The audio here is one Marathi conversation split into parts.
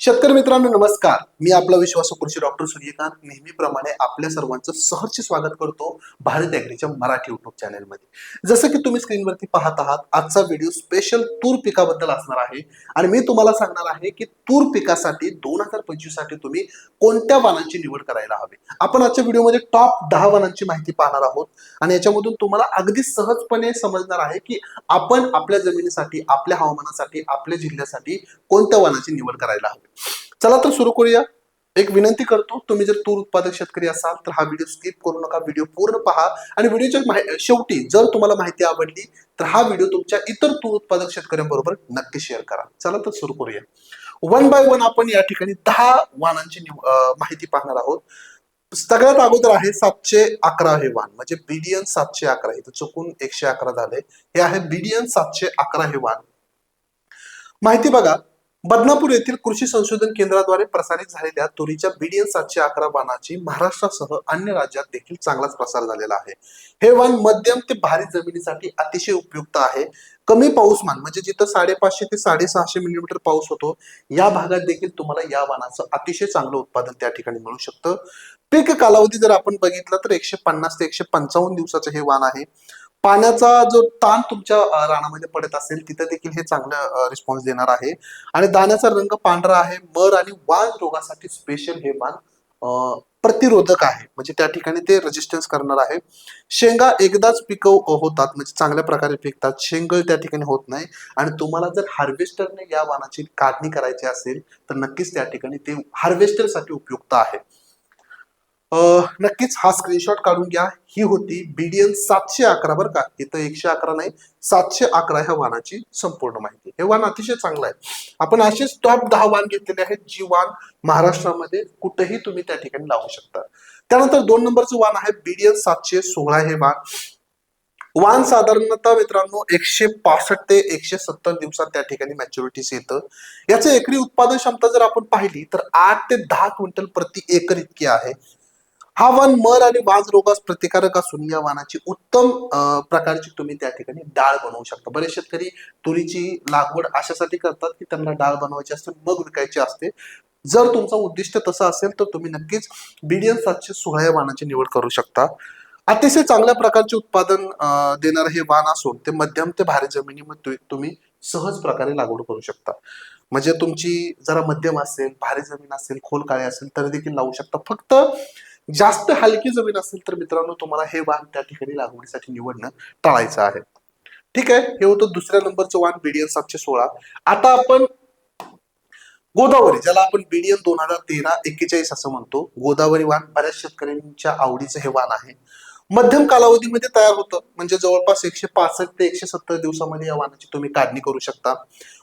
शेतकरी मित्रांनो नमस्कार. मी आपला विश्वास कृषी डॉक्टर सूर्यकांत. नेहमीप्रमाणे आपल्या सर्वांचं सहर्ष स्वागत करतो भारत ॲग्रीच्या मराठी युट्यूब चॅनलमध्ये जसं की तुम्ही स्क्रीनवरती पाहत आहात आजचा व्हिडिओ स्पेशल तूर पिकाबद्दल असणार आहे. आणि मी तुम्हाला सांगणार आहे की तूर पिकासाठी दोन हजार पंचवीससाठी तुम्ही कोणत्या वाणांची निवड करायला हवी? आपण आजच्या व्हिडिओमध्ये टॉप दहा वाणांची माहिती पाहणार आहोत. आणि याच्यामधून तुम्हाला अगदी सहजपणे समजणार आहे की आपण आपल्या जमिनीसाठी आपल्या हवामानासाठी आपल्या जिल्ह्यासाठी कोणत्या वाणाची निवड करायला हवी. चला तर सुरू करूया. एक विनंती करतो तुम्ही जर तूर उत्पादक शेतकरी असाल तर हा व्हिडिओ स्किप करू नका. व्हिडिओ पूर्ण पहा. आणि व्हिडिओच्या शेवटी जर तुम्हाला माहिती आवडली तर हा व्हिडिओ तुमच्या इतर तूर उत्पादक शेतकऱ्यांबरोबर नक्की शेअर करा. चला तर सुरू करूया. वन बाय वन आपण या ठिकाणी दहा वाहनांची निव- माहिती पाहणार आहोत. सगळ्यात अगोदर आहे सातशे अकरा हे वाण. म्हणजे बीडीएन सातशे अकरा. इथं चुकून एकशे अकरा झाले हे आहे बीडीएन सातशे अकरा हे वाण. माहिती बघा बदनापूर येथील कृषी संशोधन केंद्राद्वारे प्रसारित झालेल्या तुरीच्या बीडीएन सातशे अकरा वाणाची महाराष्ट्रासह अन्य राज्यात देखील चांगलाच प्रसार झालेला आहे. हे वाण मध्यम ते भारी जमिनीसाठी अतिशय उपयुक्त आहे. कमी पाऊसमान म्हणजे जिथं साडेपाचशे ते साडेसहाशे मिलीमीटर पाऊस होतो या भागात देखील तुम्हाला या वाणाचं अतिशय चांगलं उत्पादन त्या ठिकाणी मिळू शकतं. पीक कालावधी जर आपण बघितला तर एकशे पन्नास ते एकशे पंचावन्न दिवसाचं हे वाण आहे. पाण्याचा जो ताण तुमच्या रानामध्ये पडत असेल तिथे देखील हे चांगलं रिस्पॉन्स देणार आहे. आणि दाण्याचा रंग पांढरा आहे. मर आणि वाज रोगासाठी स्पेशल हे वाण प्रतिरोधक आहे. म्हणजे त्या ठिकाणी ते रेजिस्टन्स करणार आहे. शेंगा एकदाच पिकव होतात. म्हणजे चांगल्या प्रकारे पिकतात. शेंगळ त्या ठिकाणी होत नाही. आणि तुम्हाला जर हार्वेस्टरने या वाणाची काढणी करायची असेल तर नक्कीच त्या ठिकाणी ते हार्वेस्टरसाठी उपयुक्त आहे. नक्कीच हा स्क्रीनशॉट काढून घ्या. ही होती बीडीएन सातशे अकरा बरं का. इथं एकशे अकरा नाही सातशे अकरा ह्या वाहनाची संपूर्ण माहिती. हे वाहन अतिशय चांगलं आहे. आपण असेच टॉप दहा वाहन घेतलेले आहेत जी वाहन महाराष्ट्रामध्ये कुठेही तुम्ही त्या ठिकाणी लावू शकता. त्यानंतर दोन नंबरचं वाहन आहे बीडीएन सातशे सोळा हे वाहन वाहन साधारणतः मित्रांनो एकशे पासष्ट ते एकशे सत्तर दिवसात त्या ठिकाणी मॅच्युरिटीस येतं. याचं एकरी उत्पादन क्षमता जर आपण पाहिली तर आठ ते दहा क्विंटल प्रति एकर इतकी आहे. हा वाण मर आणि वाज रोगास प्रतिकारक असून या वाणाची उत्तम प्रकारची तुम्ही त्या ठिकाणी डाळ बनवू शकता. बरेच शेतकरी तुरीची लागवड अशासाठी करतात की त्यांना डाळ बनवायची असते मग विकायची असते. जर तुमचं उद्दिष्ट तसं असेल तर तुम्ही नक्कीच बीडीएन सातशे सोळा या वाणाची निवड करू शकता. अतिशय चांगल्या प्रकारचे उत्पादन देणारं हे वाण असून ते मध्यम ते भारी जमिनीमध्ये तुम्ही सहज प्रकारे लागवड करू शकता. म्हणजे तुमची जरा मध्यम असेल भारी जमीन असेल खोल काळी असेल तर देखील लावू शकता. फक्त जास्त हलकी जमीन असेल तर मित्रांनो तुम्हाला हे वाण त्या ठिकाणी लागवडीसाठी निवडणं टाळायचं आहे. ठीक आहे? हे होतं दुसऱ्या नंबरचं वाण बीडीएन सातशे सोळा. आता आपण गोदावरी ज्याला आपण बीडीएन दोन हजार तेरा एक्केचाळीस असं म्हणतो. गोदावरी वाण बऱ्याच शेतकऱ्यांच्या आवडीचं हे वाण आहे. मध्यम कालावधीमध्ये तयार होतं. म्हणजे जवळपास एकशे पासष्ट ते एकशे सत्तर दिवसामध्ये या वाहनाची तुम्ही काढणी करू शकता.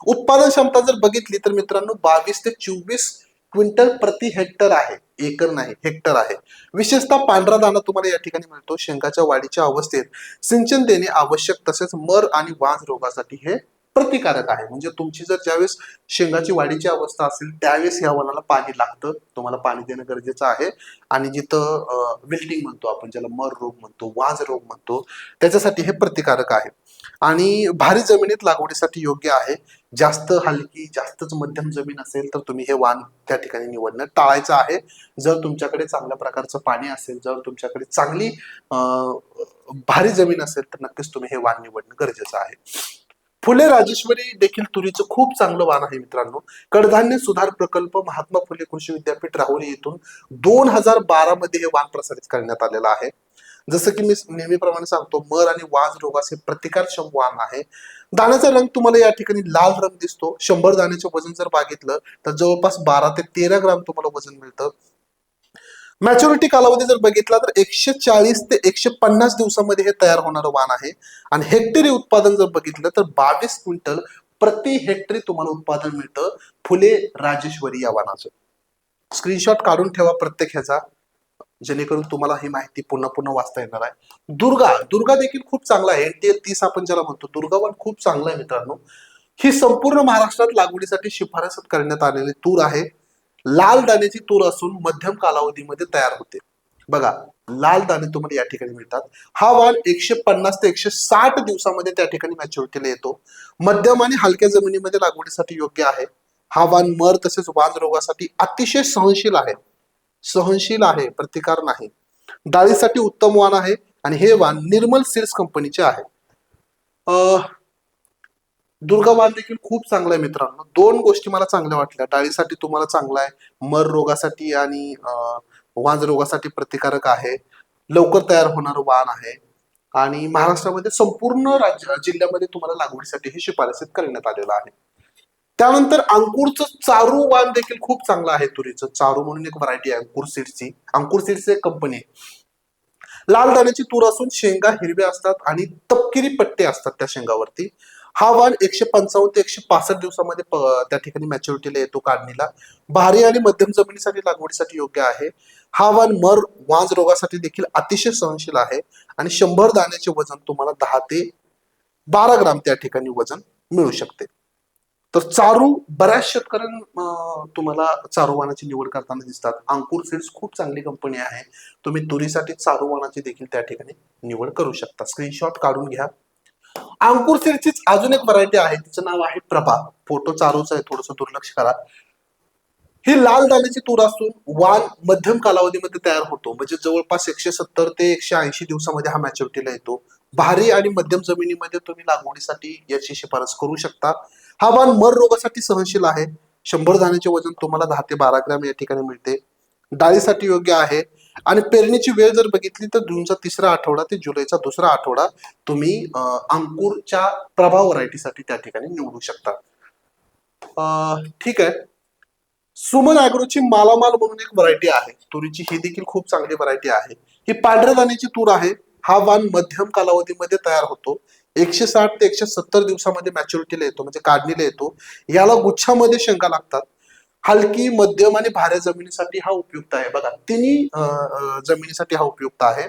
उत्पादन क्षमता जर बघितली तर मित्रांनो बावीस ते चोवीस क्विंटल प्रति हेक्टर आहे एकर नाही हेक्टर आहे. विशेषतः पांढरा दाणा तुम्हाला या ठिकाणी मिळतो. शेंगाच्या वाढीच्या अवस्थेत सिंचन देणे आवश्यक तसेच मर आणि वाज रोगासाठी हे प्रतिकारक आहे. म्हणजे तुमची जर ज्यावेळेस शेंगाची वाढीची अवस्था असेल त्यावेळेस या वनाला पाणी लागतं. तुम्हाला पाणी देणं गरजेचं आहे. आणि जिथं विल्टिंग म्हणतो आपण ज्याला मर रोग म्हणतो वाज रोग म्हणतो त्याच्यासाठी हे प्रतिकारक आहे. आणि भारी जमिनीत लागवडीसाठी योग्य आहे. जास्त हलकी जास्तच मध्यम जमीन असेल तर तुम्ही हे वाण त्या ठिकाणी निवडणं टाळायचं आहे. जर तुमच्याकडे चांगल्या प्रकारचं पाणी असेल जर तुमच्याकडे चांगली भारी जमीन असेल तर नक्कीच तुम्ही हे वाण निवडणं गरजेचं आहे. फुले राजेश्वरी देखील तुरीचं खूप चांगलं वाण आहे मित्रांनो. कडधान्य सुधार प्रकल्प महात्मा फुले कृषी विद्यापीठ राहुरी येथून दोन हजार बारा मध्ये हे वाण प्रसारित करण्यात आलेलं आहे. जसं की मी नेहमीप्रमाणे सांगतो मर आणि वाज रोगास हे प्रतिकारक्षम वाण आहे. दाण्याचा रंग तुम्हाला या ठिकाणी लाल रंग दिसतो. शंभर दाण्याचे वजन जर बघितलं तर जवळपास बारा ते तेरा ग्राम तुम्हाला वजन मिळतं. मॅच्युरिटी कालावधी जर बघितला तर एकशे चाळीस ते एकशे पन्नास दिवसामध्ये हे तयार होणारं वाण आहे. आणि हेक्टरी उत्पादन जर बघितलं तर बावीस क्विंटल प्रति हेक्टरी तुम्हाला उत्पादन मिळतं फुले राजेश्वरी या वाणाचं. स्क्रीनशॉट काढून ठेवा प्रत्येक ह्याचा जेणेकरून तुम्हाला ही माहिती पुन्हा पुन्हा वाचता येणार आहे. दुर्गा दुर्गा देखील खूप चांगला आहे. एनटीएल तीस आपण ज्याला म्हणतो दुर्गा पण खूप चांगला आहे मित्रांनो. ही संपूर्ण महाराष्ट्रात लागवडीसाठी शिफारस करण्यात आलेली तूर आहे. लाल दाण्याची तूर असून मध्यम कालावधीमध्ये तयार होते. बघा लाल दाणे तुम्हाला या ठिकाणी मिळतात. हा वाण एकशे पन्नास ते एकशे साठ दिवसामध्ये त्या ठिकाणी मॅच्युरिटीला येतो. मध्यम आणि हलक्या जमिनीमध्ये लागवडीसाठी योग्य आहे. हा वाण मर तसेच वाण रोगासाठी अतिशय सहनशील आहे. सहनशील आहे प्रतिकार नाही. डाळीसाठी उत्तम वाण आहे आणि हे वाण निर्मल सीड्स कंपनीचे आहे. दुर्गा वाण देखील खूप चांगला आहे मित्रांनो. दोन गोष्टी मला चांगल्या वाटल्या. डाळीसाठी तुम्हाला चांगला आहे. मर रोगासाठी आणि अं, वाज रोगासाठी प्रतिकारक आहे. लवकर तयार होणार वाण आहे. आणि महाराष्ट्रामध्ये संपूर्ण राज्य जिल्ह्यामध्ये तुम्हाला लागवडीसाठी हे शिफारसीत करण्यात आलेलं आहे. त्यानंतर अंकुरचं चारू वाण देखील खूप चांगलं आहे तुरीचं. चारू म्हणून एक व्हरायटी आहे अंकुर सीडची अंकुर सीड्स एक कंपनी आहे. लाल दाण्याची तूर असून शेंगा हिरव्या असतात आणि तपकिरी पट्टे असतात त्या शेंगावरती. हा वाण एकशे पंचावन्न ते एकशे पासष्ट दिवसामध्ये त्या ठिकाणी मॅच्युरिटीला येतो काढणीला. भारी आणि मध्यम जमिनीसाठी लागवडीसाठी योग्य आहे. हा वाण मर वाज रोगासाठी देखील अतिशय सहनशील आहे आणि शंभर दाण्याचे वजन तुम्हाला दहा ते बारा ग्राम त्या ठिकाणी वजन मिळू शकते. तर चारू बऱ्याच शेतकऱ्यां तुम्हाला चारूवानाची निवड करताना दिसतात. अंकुर सीड्स खूप चांगली कंपनी आहे. तुम्ही तुरीसाठी चारूवानाची देखील त्या ठिकाणी निवड करू शकता. स्क्रीनशॉट काढून घ्या. अंकुर सिरचीच अजून एक व्हरायटी आहे तिचं नाव आहे प्रभा. फोटो चारूच आहे थोडस दुर्लक्ष करा. ही लाल दाण्याची तूर असून वाण मध्यम कालावधीमध्ये तयार होतो. म्हणजे जवळपास एकशे सत्तर ते एकशे ऐंशी दिवसामध्ये हा मॅच्युरिटीला येतो. भारी आणि मध्यम जमिनीमध्ये तुम्ही लागवडीसाठी याची शिफारस करू शकता. हा वाण मर रोगासाठी सहनशील आहे. शंभर दाण्याचे वजन तुम्हाला दहा ते बारा ग्रॅम या ठिकाणी मिळते. डाळीसाठी योग्य आहे. आणि पेरणीची वेळ जर बघितली तर जूनचा तिसरा आठवडा ते जुलैचा दुसरा आठवडा तुम्ही अंकुरच्या प्रभाव व्हरायटीसाठी त्या ठिकाणी निवडू शकता. अं, ठीक आहे. सुमन अॅग्रोची मालामाल म्हणून एक व्हरायटी आहे. तुरीची ही देखील खूप चांगली व्हरायटी आहे. ही पांढऱ्या दाण्याची तूर आहे. हा वाण मध्यम कालावधीमध्ये तयार होतो. एकशे साठ ते एकशे सत्तर दिवसामध्ये मॅच्युरिटीला येतो म्हणजे काढणीला येतो. याला गुच्छामध्ये शेंगा लागतात. हलकी मध्यम आणि भाऱ्या जमिनीसाठी हा उपयुक्त आहे. बघा तिन्ही जमिनीसाठी हा उपयुक्त आहे.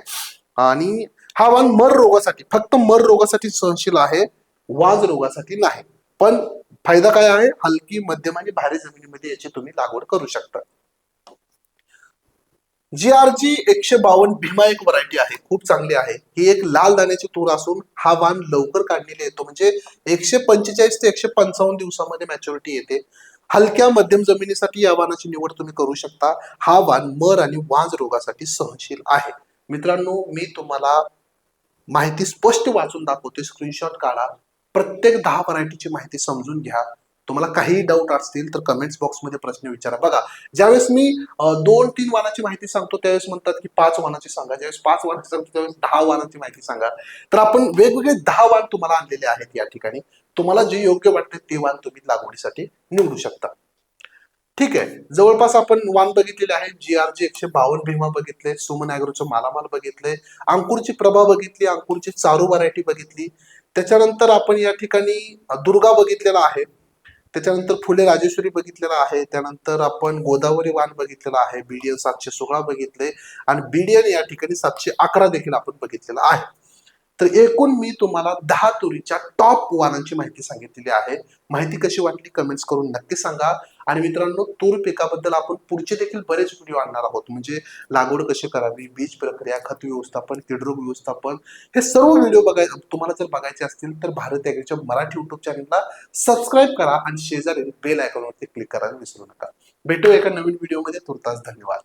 आणि हा वाण मर रोगासाठी फक्त मर रोगासाठी सहनशील आहे वाज रोगासाठी नाही. पण फायदा काय आहे? हलकी मध्यम आणि भारी जमिनीमध्ये याची तुम्ही लागवड करू शकता. जी आर जी एकशे बावन्न भीमा एक व्हरायटी आहे. खूप चांगली आहे. ही एक लाल दाण्याची तूर असून हा वाण लवकर काढलेली येतो. म्हणजे एकशे पंचेचाळीस ते एकशे पंचावन्न दिवसामध्ये मॅच्युरिटी येते. हलक्या मध्यम जमिनीसाठी या वाणाची निवड तुम्ही करू शकता. हा वाण मर आणि वाज रोगासाठी सहनशील आहे. मित्रांनो मी तुम्हाला माहिती स्पष्ट वाचून दाखवते. स्क्रीनशॉट काढा. प्रत्येक दहा व्हरायटीची माहिती समजून घ्या. तुम्हाला काही डाऊट असतील तर कमेंट्स बॉक्समध्ये प्रश्न विचारा. बघा ज्यावेळेस मी दोन तीन वानाची माहिती सांगतो त्यावेळेस म्हणतात की पाच वानाची सांगा. ज्यावेळेस पाच वाणाची सांगतो त्यावेळेस दहा वानाची माहिती सांगा. तर आपण वेगवेगळे दहा वाण तुम्हाला आणलेले आहेत या ठिकाणी. तुम्हाला जे योग्य वाटते ते वाण तुम्ही लागवडीसाठी निवडू शकता. ठीक आहे. जवळपास आपण वाण बघितलेले आहे जी आर जी एकशे बावन्न भीमा बघितले सुमन अॅग्रोचं मालामाल बघितले अंकुरची प्रभा बघितली अंकुरची चारू व्हरायटी बघितली. त्याच्यानंतर आपण या ठिकाणी दुर्गा बघितलेला आहे. त्याच्यानंतर फुले राजेश्वरी बघितलेला आहे. त्यानंतर आपण गोदावरी वाण बघितलेला आहे. बीडीएन सातशे सोळा बघितले. आणि बीडीएन या ठिकाणी सातशे अकरा देखील आपण बघितलेला आहे. तर एकूण मी तुम्हाला दहा तुरीच्या टॉप वानांची माहिती सांगितलेली आहे. माहिती कशी वाटली? कमेंट्स करून नक्की सांगा. आणि मित्रांनो तूर पिकाबद्दल आपण पुढचे देखील बरेच व्हिडिओ आणणार आहोत. म्हणजे लागवड कशी करावी बीज प्रक्रिया खत व्यवस्थापन किडरोग व्यवस्थापन हे सर्व व्हिडिओ बघाय तुम्हाला जर बघायचे असतील तर भारत ॲग्रीच्या मराठी युट्यूब चॅनलला सबस्क्राईब करा आणि शेजारी बेल आयकॉनवरती क्लिक करायला विसरू नका. भेटू एका नवीन व्हिडिओमध्ये तुर्तास धन्यवाद.